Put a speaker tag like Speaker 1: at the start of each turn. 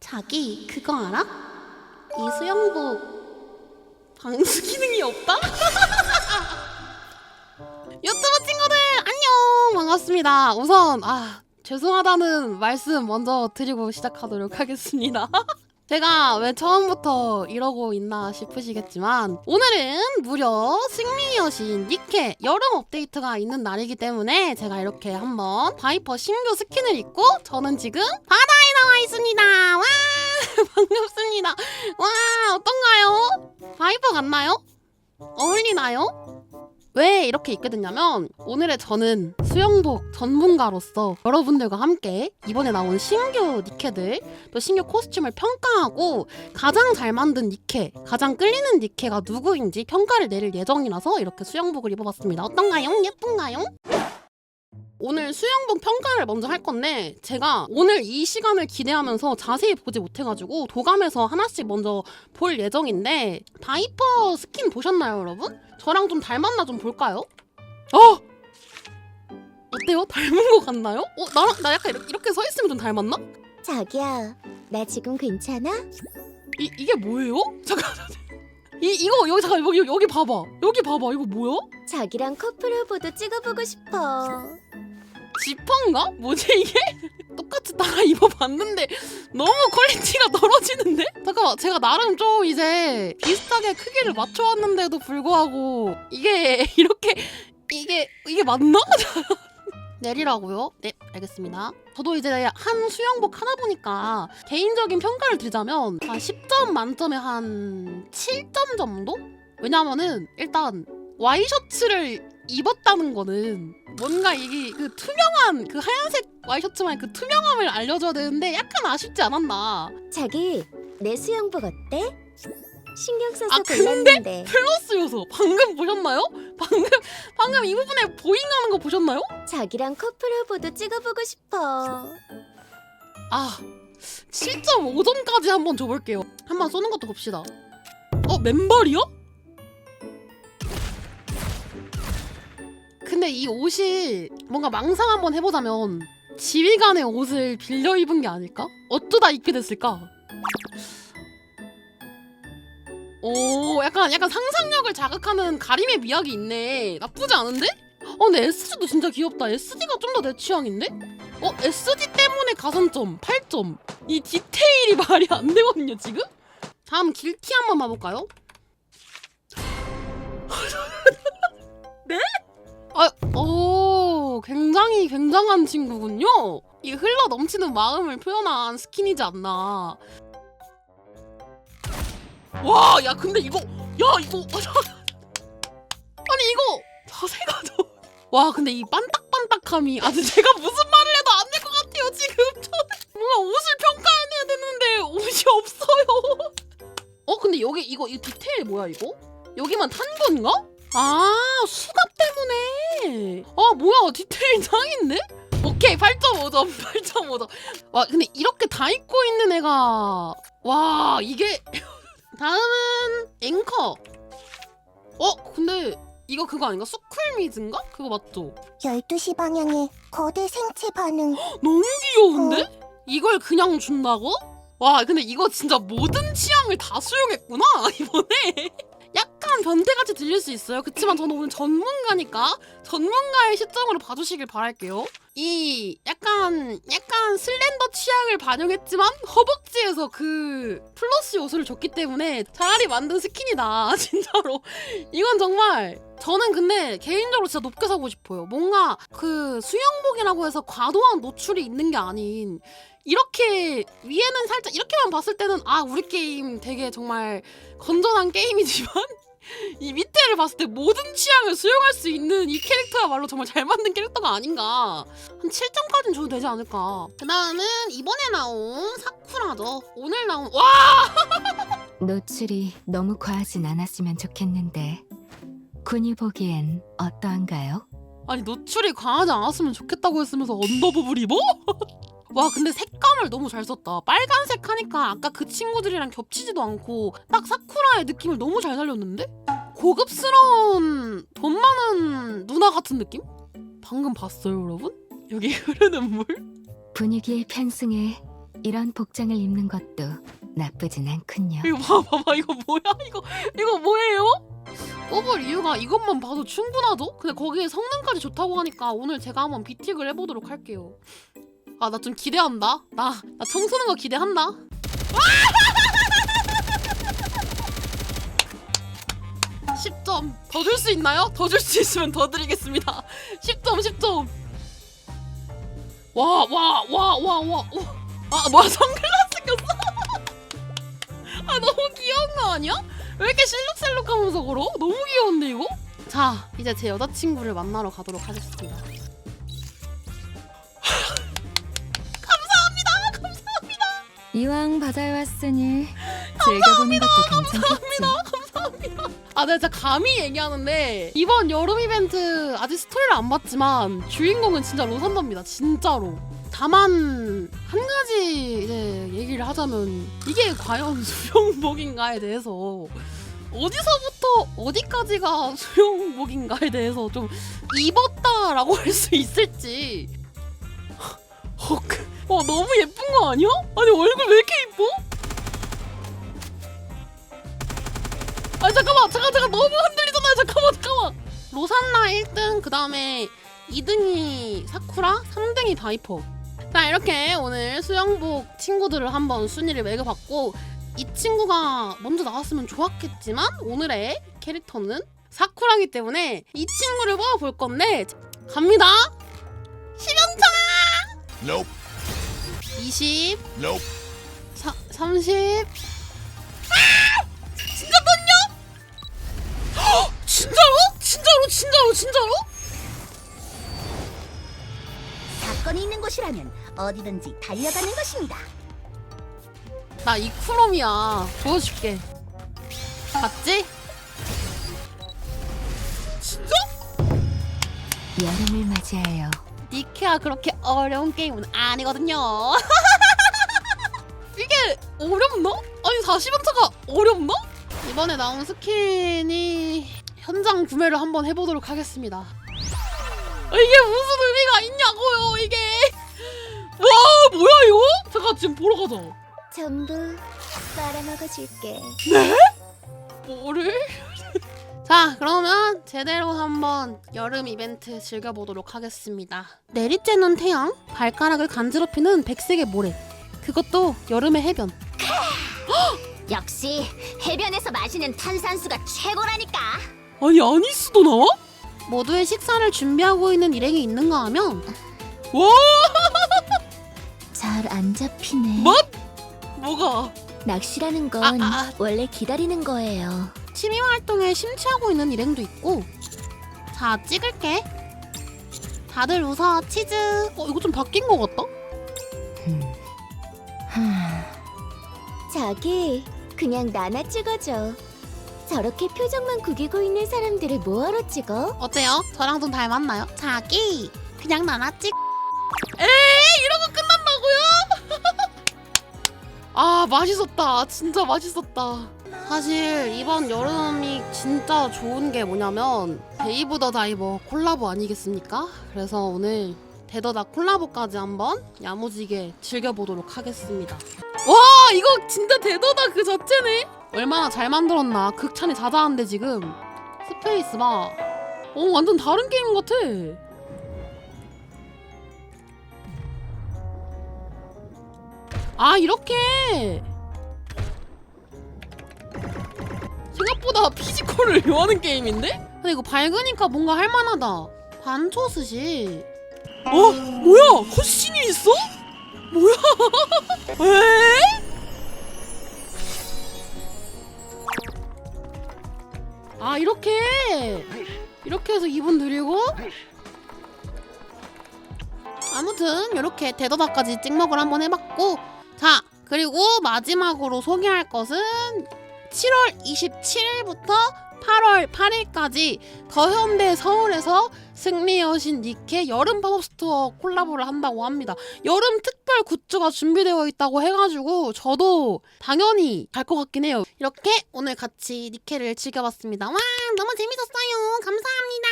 Speaker 1: 자기 그거 알아? 이 수영복 방수 기능이 없다? 유튜브 친구들 안녕 반갑습니다. 우선 아 죄송하다는 말씀 먼저 드리고 시작하도록 하겠습니다. 제가 왜 처음부터 이러고 있나 싶으시겠지만 오늘은 무려 승리 여신 니케 여름 업데이트가 있는 날이기 때문에 제가 이렇게 한번 바이퍼 신규 스킨을 입고 저는 지금 바다에 나와 있습니다. 와 반갑습니다. 와 어떤가요? 바이퍼 같나요? 어울리나요? 왜 이렇게 입게 됐냐면 오늘의 저는 수영복 전문가로서 여러분들과 함께 이번에 나온 신규 니케들 또 신규 코스튬을 평가하고 가장 잘 만든 니케, 가장 끌리는 니케가 누구인지 평가를 내릴 예정이라서 이렇게 수영복을 입어봤습니다. 어떤가요? 예쁜가요? 오늘 수영복 평가를 먼저 할 건데 제가 오늘 이 시간을 기대하면서 자세히 보지 못해가지고 도감에서 하나씩 먼저 볼 예정인데 바이퍼 스킨 보셨나요 여러분? 저랑 좀 닮았나 좀 볼까요? 어! 어때요? 닮은 거 같나요? 어? 나랑 나 약간 이렇게, 이렇게 서 있으면 좀 닮았나?
Speaker 2: 자기야, 나 지금 괜찮아?
Speaker 1: 이 이게 뭐예요? 잠깐 이 이거 여기 잠깐 여기 여기 봐봐 여기 봐봐 이거 뭐야?
Speaker 2: 자기랑 커플 후보도 찍어보고 싶어.
Speaker 1: 지퍼인가? 뭐지 이게? 똑같이 따라 입어봤는데 너무 퀄리티가 떨어지는데? 잠깐만 제가 나름 좀 이제 비슷하게 크기를 맞춰왔는데도 불구하고 이게 이렇게 이게 이게 맞나? 내리라고요? 네 알겠습니다 저도 이제 한 수영복 하나 보니까 개인적인 평가를 드리자면 한 10점 만점에 한 7점 정도? 왜냐면은 일단 와이셔츠를 입었다는 거는 뭔가 이게 그 투명한 그 하얀색 와이셔츠만 그 투명함을 알려줘야 되는데 약간 아쉽지 않았나
Speaker 2: 자기, 내 수영복 어때? 신경 써서
Speaker 1: 아, 근데?
Speaker 2: 골랐는데
Speaker 1: 플러스 요소 방금 보셨나요? 방금 방금 이 부분에 보잉하는 거 보셨나요?
Speaker 2: 자기랑 커플 후보도 찍어보고 싶어.
Speaker 1: 아 7.5점까지 한번 줘볼게요 한번 쏘는 것도 봅시다 어 맨발이야? 근데 이 옷이 뭔가 망상 한번 해보자면 지휘관의 옷을 빌려 입은 게 아닐까? 어쩌다 입게 됐을까? 오 약간 약간 상상력을 자극하는 가림의 미학이 있네 나쁘지 않은데? 어 근데 SG도 진짜 귀엽다 SG가 좀 더 내 취향인데? 어 SG 때문에 가산점 8점 이 디테일이 말이 안 되거든요 지금? 다음 길티 한번 봐볼까요? 네? 아, 오, 굉장히 굉장한 친구군요. 이 흘러 넘치는 마음을 표현한 스킨이지 않나. 와, 야, 근데 이거, 야, 이거, 아니 이거 자세가 좀. 와, 근데 이 반딱반딱함이 아주 제가 무슨 말을 해도 안 될 것 같아요 지금. 뭔가 옷을 평가해내야 되는데 옷이 없어요. 어, 근데 여기 이거 이 디테일 뭐야 이거? 여기만 탄 건가? 아, 때문에. 아, 뭐야, 디테일 짱인데? 오케이, 8.5점, 8.5점. 와, 근데 이렇게 다 입고 있는 애가. 와, 이게. 다음은 앵커. 어, 근데 이거 그거 아닌가? 수쿨미즈인가? 그거 맞죠?
Speaker 2: 12시 방향에 거대 생체 반응.
Speaker 1: 너무 귀여운데? 이걸 그냥 준다고? 와 근데 이거 진짜 모든 취향을 다 수용했구나 이번에 약간 변태같이 들릴 수 있어요. 그치만 저는 오늘 전문가니까 전문가의 시점으로 봐주시길 바랄게요. 이 약간 약간 슬렌더 취향을 반영했지만 허벅지에서 그 플러스 요소를 줬기 때문에 차라리 만든 스킨이다. 진짜로. 이건 정말 저는 근데 개인적으로 진짜 높게 사고 싶어요. 뭔가 그 수영복이라고 해서 과도한 노출이 있는 게 아닌 이렇게 위에는 살짝 이렇게만 봤을 때는 아 우리 게임 되게 정말 건전한 게임이지만 이 밑에를 봤을 때 모든 취향을 수용할 수 있는 이 캐릭터야말로 정말 잘 만든 캐릭터가 아닌가 한 7점까지는 줘도 되지 않을까 그 다음은 이번에 나온 사쿠라죠 오늘 나온 와
Speaker 3: 노출이 너무 과하진 않았으면 좋겠는데 군이 보기엔 어떠한가요?
Speaker 1: 아니 노출이 과하지 않았으면 좋겠다고 했으면서 언더부블 입어? 와 근데 색 감을 너무 잘 썼다 빨간색 하니까 아까 그 친구들이랑 겹치지도 않고 딱 사쿠라의 느낌을 너무 잘 살렸는데? 고급스러운 돈 많은 누나 같은 느낌? 방금 봤어요 여러분? 여기 흐르는 물?
Speaker 3: 분위기에 편승해 이런 복장을 입는 것도 나쁘진 않군요.
Speaker 1: 이거 봐봐 봐 이거 뭐야 이거 이거 뭐예요? 뽑을 이유가 이것만 봐도 충분하죠? 근데 거기에 성능까지 좋다고 하니까 오늘 제가 한번 비틱을 해보도록 할게요. 아 나 좀 기대한다. 나 나 청소는 거 기대한다. 10점 더 줄 수 있나요? 더 줄 수 있으면 더 드리겠습니다. 10점 10점. 와와 와 와 와. 아 뭐야 선글라스 꼈어? 아 너무 귀여운 거 아니야? 왜 이렇게 실룩실룩하면서 걸어? 너무 귀여운데 이거? 자 이제 제 여자친구를 만나러 가도록 하겠습니다.
Speaker 3: 이왕 바다에 왔으니 즐겨보는 것도 괜찮겠지.
Speaker 1: 아, 내가 진짜 감히 얘기하는데 이번 여름 이벤트 아직 스토리를 안 봤지만 주인공은 진짜 로산더입니다. 진짜로. 다만 한 가지 이제 얘기를 하자면 이게 과연 수영복인가에 대해서 어디서부터 어디까지가 수영복인가에 대해서 좀 입었다라고 할 수 있을지. 어, 그- 어 너무 예쁜 거 아니야? 아니 얼굴 왜 이렇게 이뻐? 아 잠깐만 잠깐 잠깐 너무 흔들리잖아요 잠깐만 잠깐만 로산나 1등 그 다음에 2등이 사쿠라 3등이 다이퍼 자 이렇게 오늘 수영복 친구들을 한번 순위를 매겨봤고 이 친구가 먼저 나왔으면 좋았겠지만 오늘의 캐릭터는 사쿠라기 때문에 이 친구를 뽑아볼 건데 갑니다 10연차
Speaker 4: Nope.
Speaker 1: 20
Speaker 4: Nope.
Speaker 1: 사, 30 진짜 떴냐? 헉, 진짜로? 진짜로 진짜로 진짜로?
Speaker 2: 사건이 있는 곳이라면 어디든지 달려가는 것입니다.
Speaker 1: 나 이쿠롬이야 보여줄게 봤지? 진짜?
Speaker 3: 여름을 맞이하여
Speaker 1: 니케아 그렇게 어려운 게임은 아니거든요 이게 어렵나? 아니 40원 차가 어렵나? 이번에 나온 스킨이 현장 구매를 한번 해보도록 하겠습니다 아, 이게 무슨 의미가 있냐고요 이게 와 뭐야 이거? 잠깐 지금 보러 가자
Speaker 2: 전부 빨아먹어줄게.
Speaker 1: 뭐를? 자 그러면 제대로 한번 여름 이벤트 즐겨보도록 하겠습니다 내리쬐는 태양 발가락을 간지럽히는 백색의 모래 그것도 여름의 해변
Speaker 2: 역시 해변에서 마시는 탄산수가 최고라니까.
Speaker 1: 아니 아니스도 나와? 모두의 식사를 준비하고 있는 일행이 있는가 하면 와
Speaker 2: 잘 안 잡히네.
Speaker 1: 뭐? 뭐가
Speaker 2: 낚시라는 건
Speaker 1: 아, 아.
Speaker 2: 원래 기다리는 거예요.
Speaker 1: 취미 활동에 심취하고 있는 일행도 있고 자 찍을게 다들 웃어 치즈 어 이거 좀 바뀐 것 같다?
Speaker 3: 음. 하,
Speaker 2: 자기 그냥 나나 찍어줘. 저렇게 표정만 구기고 있는 사람들을 뭐하러 찍어?
Speaker 1: 어때요? 저랑 좀 닮았나요? 자기 그냥 나나 찍 에이 이러고 끝난다고요? 아 맛있었다 진짜 맛있었다 사실 이번 여름이 진짜 좋은 게 뭐냐면 데이브 더 다이버 콜라보 아니겠습니까? 그래서 오늘 데더다 콜라보까지 한번 야무지게 즐겨보도록 하겠습니다 와 이거 진짜 데더다 그 자체네 얼마나 잘 만들었나 극찬이 자자한데 지금 스페이스 봐 어, 완전 다른 게임 같아. 아, 이렇게. 생각보다 피지컬을 요하는 게임인데? 근데 이거 밝으니까 뭔가 할만하다. 반초 스시. 어? 뭐야? 헛신이 있어? 뭐야? 에? 아, 이렇게. 이렇게 해서 2분 드리고 아무튼 이렇게 대더다까지 찍먹을 한번 해봤고 자 그리고 마지막으로 소개할 것은 7월 27일부터 8월 8일까지 더 현대 서울에서 승리 여신 니케 여름 팝업 스토어 콜라보를 한다고 합니다. 여름 특별 굿즈가 준비되어 있다고 해가지고 저도 당연히 갈 것 같긴 해요. 이렇게 오늘 같이 니케를 즐겨봤습니다. 와 너무 재밌었어요. 감사합니다.